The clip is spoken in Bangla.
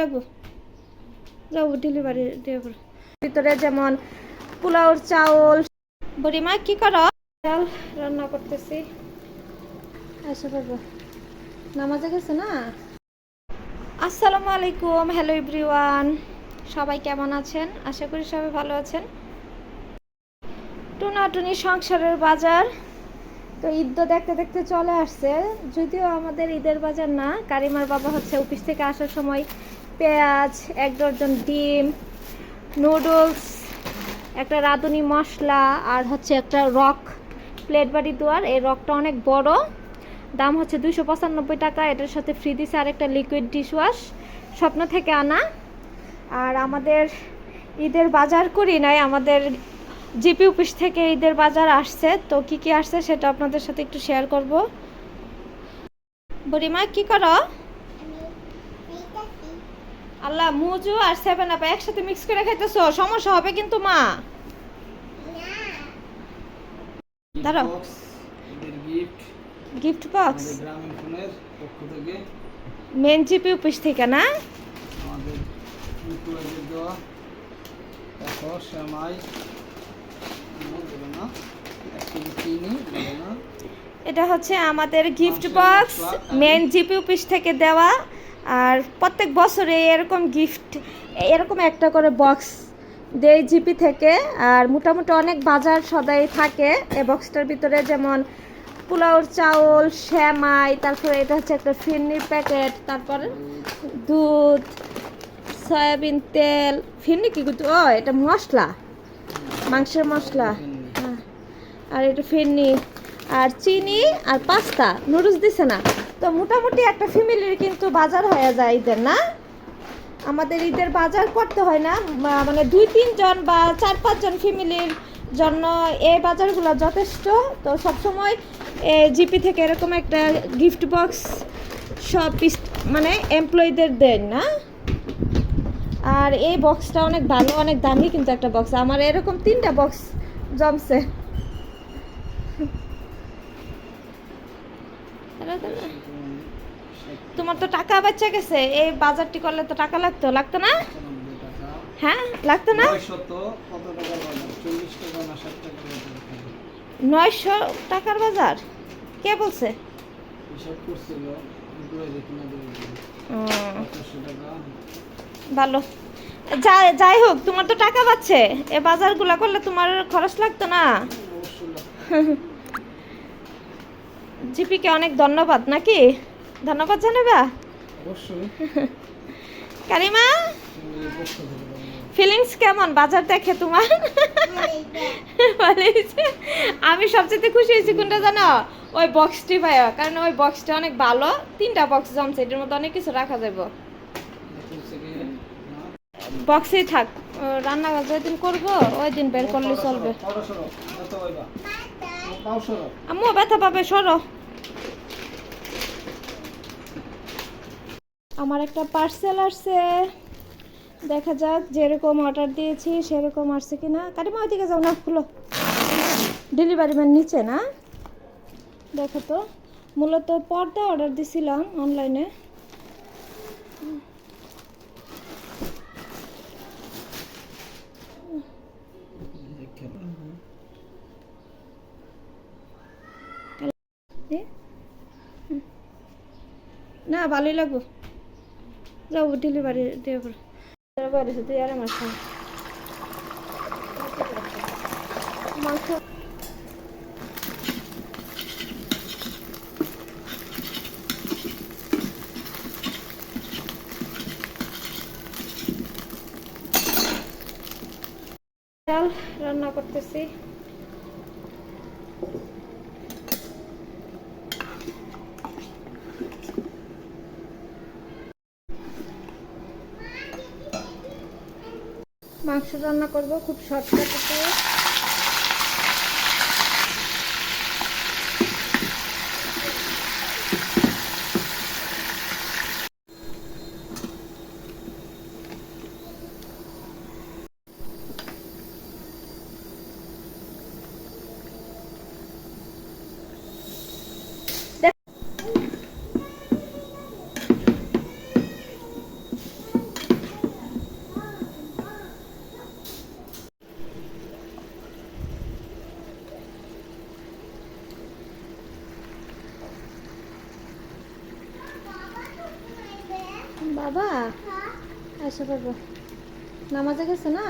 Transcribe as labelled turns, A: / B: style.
A: লাগবো? ডেলিভারি ভিতরে যেমন পোলাওর চাউল। বুড়িমা কি করো? চাল রান্না করতেছি। আসা পারব নামাজে গেছে না? আসসালামু আলাইকুম হ্যালো এভরিওয়ান। সবাই কেমন আছেন? আশা করি সবাই ভালো আছেন। টুনাটুনি সংসারের বাজার। তো ঈদ তো দেখতে দেখতে চলে আসছে। যদিও আমাদের ঈদের বাজার না কারিমার বাবা হচ্ছে অফিস থেকে আসার সময় পেঁয়াজ, এক ডজন ডিম নুডলস একটা রাঁধুনি মশলা আর হচ্ছে একটা রক প্লেট বাড়ি দুয়ার। এই রকটা অনেক বড়। দাম হচ্ছে দুইশো পঁচানব্বই টাকা। এটার সাথে ফ্রি দিছে আর একটা লিকুইড ডিশওয়াশ স্বপ্ন থেকে আনা। আর আমাদের ঈদের বাজার করি নাই, আমাদের জিপি অফিস থেকে ঈদের বাজার আসছে। তো কি কি আসছে সেটা আপনাদের সাথে একটু শেয়ার করব। বুড়িমা, কি করো? আল্লাহ, মুজু আর সেভেন আপ একসাথে মিক্স করে খাইতেছো, সমস্যা হবে কিন্তু মা। দাঁড়াও।
B: গিফট
A: বক্স
B: পক্ষ থেকে
A: মেন জিপি অফিস থেকে, না?
B: না
A: এটা হচ্ছে আমাদের gift box main GP office থেকে দেওয়া। আর প্রত্যেক বছরে এরকম গিফট এরকম একটা করে বক্স দেয় জিপি থেকে। আর মোটামুটি অনেক বাজার সদাই থাকে এই বক্সটার ভিতরে, যেমন পোলাওর চাউল শ্যামাই তারপরে এটা হচ্ছে একটা ফিরনির প্যাকেট তারপরে দুধ, সয়াবিন তেল। ফিরনি কি কিন্তু ও, এটা মশলা, মাংসের মশলা। হ্যাঁ। আর এটা ফিরনি। আর চিনি আর পাস্তা, নুডলস দিছে না। তো মোটামুটি একটা ফ্যামিলির কিন্তু বাজার হয়ে যায় ঈদের, না? আমাদের ঈদের বাজার করতে হয় না মানে দুই, তিনজন বা চার, পাঁচজন ফ্যামিলির জন্য এই বাজারগুলো যথেষ্ট। তো সবসময় জিপি থেকে এরকম একটা গিফট বক্স সব মানে এমপ্লয়ীদের দেন, না? আর এই বক্সটা অনেক ভালো, অনেক দামি কিন্তু একটা বক্স। আমার এরকম তিনটা বক্স জমছে। তোমার তো টাকা বাচ্চা গেছে এই বাজারটি করলে তো টাকা লাগতো লাগতো না? হ্যাঁ লাগতো না? নয়শো টাকার বাজার? কে বলছে? ভালো। যাই হোক তোমার তো টাকা পাচ্ছে এ বাজারগুলো করলে তোমার খরচ লাগতো না। জিপিকে অনেক ধন্যবাদ নাকি? ধন্যবাদ জানাবা? কারিমা। ফিলিংস কেমন? বাজার দেখে তোমার? আমি সবচেয়ে খুশি হয়েছি কোনটা জানো? ওই বক্সটি ভাইয়া কারণ ওই বক্সটা অনেক ভালো। তিনটা বক্স জমছে এটার মধ্যে অনেক কিছু রাখা যাবে বক্সেই থাক রান্না যেদিন করব ওই দিন বের করলে চলবে। আম্মু ব্যথা পাবে সরো। আমার একটা পার্সেল আসছে। দেখা যাক যেরকম অর্ডার দিয়েছি সেরকম আসছে কি না কারিমা, ওইদিকে যাও না, খুলো। ডেলিভারি ম্যান নিচে, না? দেখো তো, মূলত পর্দা অর্ডার দিছিলাম অনলাইনে। না, ভালোই লাগবো। যাও ডেলিভারি ডেলিভারি তুই আর সঙ্গে। মাংস ডাল রান্না করতেছি। মাংস রান্না করব খুব শর্টকাটে বাবা? আসা বাবা। নামাজে গেছে না?